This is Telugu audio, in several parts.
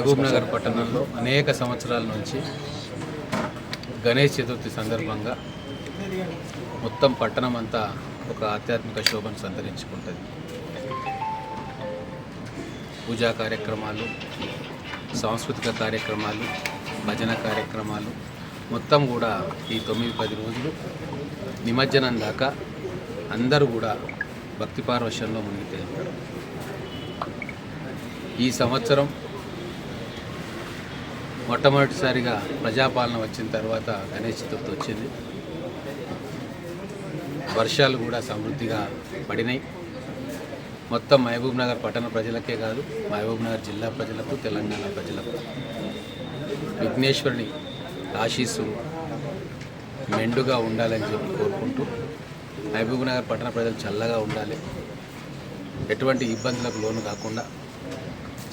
మహబూబ్ నగర్ పట్టణంలో అనేక సంవత్సరాల నుంచి గణేష్ చతుర్థి సందర్భంగా మొత్తం పట్టణం అంతా ఒక ఆధ్యాత్మిక శోభను సంతరించుకుంటుంది. పూజా కార్యక్రమాలు సాంస్కృతిక కార్యక్రమాలు భజన కార్యక్రమాలు మొత్తం కూడా ఈ తొమ్మిది పది రోజులు నిమజ్జనం దాకా అందరూ కూడా భక్తి పార్వశ్యంలో మునిగి తేలుతారు ఈ సంవత్సరం మొట్టమొదటిసారిగా ప్రజాపాలన వచ్చిన తర్వాత గణేష్ చతుర్థి వచ్చింది. వర్షాలు కూడా సమృద్ధిగా పడినాయి. మొత్తం మహబూబ్ నగర్ పట్టణ ప్రజలకే కాదు మహబూబ్ నగర్ జిల్లా ప్రజలకు తెలంగాణ ప్రజలకు విఘ్నేశ్వరుని ఆశీస్సులు మెండుగా ఉండాలని చెప్పి కోరుకుంటూ మహబూబ్ నగర్ పట్టణ ప్రజలు చల్లగా ఉండాలి. ఎటువంటి ఇబ్బందులకు లోను కాకుండా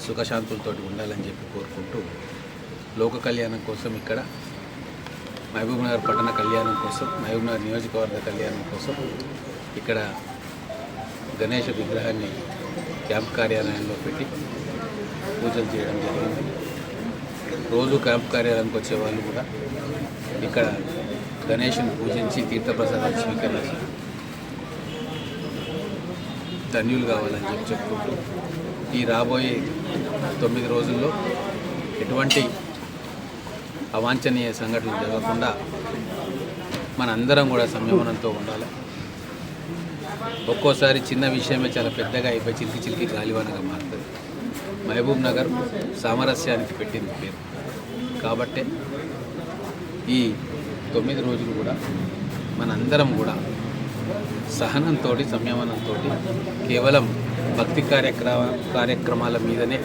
సుఖశాంతులతో ఉండాలని చెప్పి కోరుకుంటూ లోక కళ్యాణం కోసం ఇక్కడ మహబూబ్నగర్ పట్టణ కళ్యాణం కోసం మహబూబ్నగర్ నియోజకవర్గ కళ్యాణం కోసం ఇక్కడ గణేష విగ్రహాన్ని క్యాంప్ కార్యాలయంలో పెట్టి పూజలు చేయడం జరిగింది. రోజు క్యాంప్ కార్యాలయానికి వచ్చే వాళ్ళు కూడా ఇక్కడ గణేషుని పూజించి తీర్థప్రసాదాలు స్వీకరించి ధన్యులు కావాలని చెప్పి చెప్పుకుంటూ ఈ రాబోయే తొమ్మిది రోజుల్లో ఎటువంటి అవాంఛనీయ సంఘటనలు జరగకుండా మనందరం కూడా సంయమనంతో ఉండాలి. ఒక్కోసారి చిన్న విషయమే చాలా పెద్దగా అయిపోయి చిలికి చిలికి గాలివానగా మారుతుంది. మహబూబ్ నగర్ సామరస్యానికి పెట్టింది పేరు. కాబట్టే ఈ తొమ్మిది రోజులు కూడా మనందరం కూడా సహనంతో సంయమనంతో కేవలం భక్తి కార్యక్రమ కార్యక్రమాల మీదనే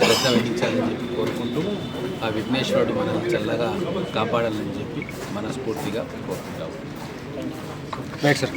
శ్రద్ధ వహించాలని చెప్పి కోరుకుంటూ ఆ విఘ్నేశ్వరుడు మనల్ని చల్లగా కాపాడాలని చెప్పి మనస్ఫూర్తిగా కోరుకుంటాము. Right sir